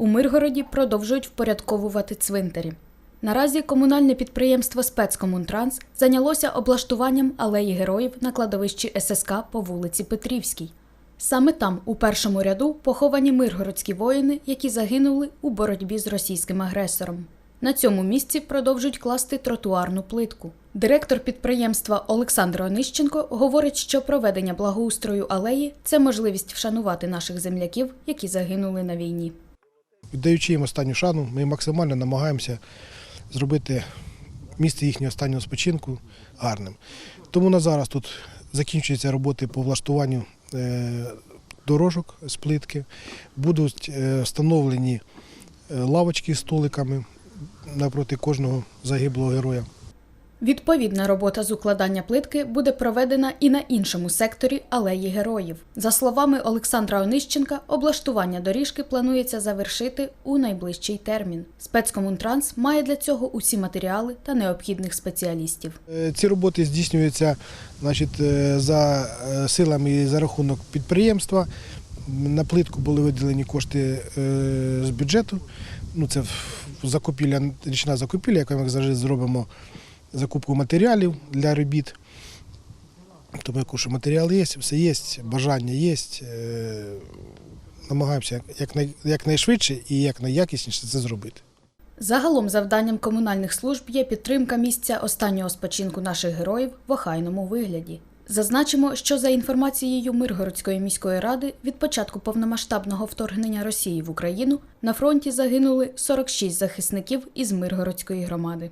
У Миргороді продовжують впорядковувати цвинтарі. Наразі комунальне підприємство Спецкомунтранс зайнялося облаштуванням алеї героїв на кладовищі ССК по вулиці Петрівській. Саме там, у першому ряду, поховані миргородські воїни, які загинули у боротьбі з російським агресором. На цьому місці продовжують класти тротуарну плитку. Директор підприємства Олександр Онищенко говорить, що проведення благоустрою алеї це можливість вшанувати наших земляків, які загинули на війні. Віддаючи їм останню шану, ми максимально намагаємося зробити місце їхнього останнього спочинку гарним. Тому на зараз тут закінчуються роботи по влаштуванню е, дорожок з плитки, будуть е, встановлені е, лавочки з столиками напроти кожного загиблого героя. Відповідна робота з укладання плитки буде проведена і на іншому секторі алеї героїв. За словами Олександра Онищенка, облаштування доріжки планується завершити у найближчий термін. Спецкомунтранс має для цього усі матеріали та необхідних спеціалістів. Е, Ці роботи здійснюються значить, е, за е, силами і за рахунок підприємства. На плитку були виділені кошти з бюджету. Ну, це закупівля, річна закупівля, яку ми завжди зробимо закупку матеріалів для робіт. Тому я кажу, що матеріал є, все є, бажання є. Е, Намагаємося якнай, якнайшвидше і якнайякісніше це зробити. Загалом завданням комунальних служб є підтримка місця останнього спочинку наших героїв в охайному вигляді. Зазначимо, що за інформацією Миргородської міської ради від початку повномасштабного вторгнення Росії в Україну на фронті загинули 46 захисників із Миргородської громади.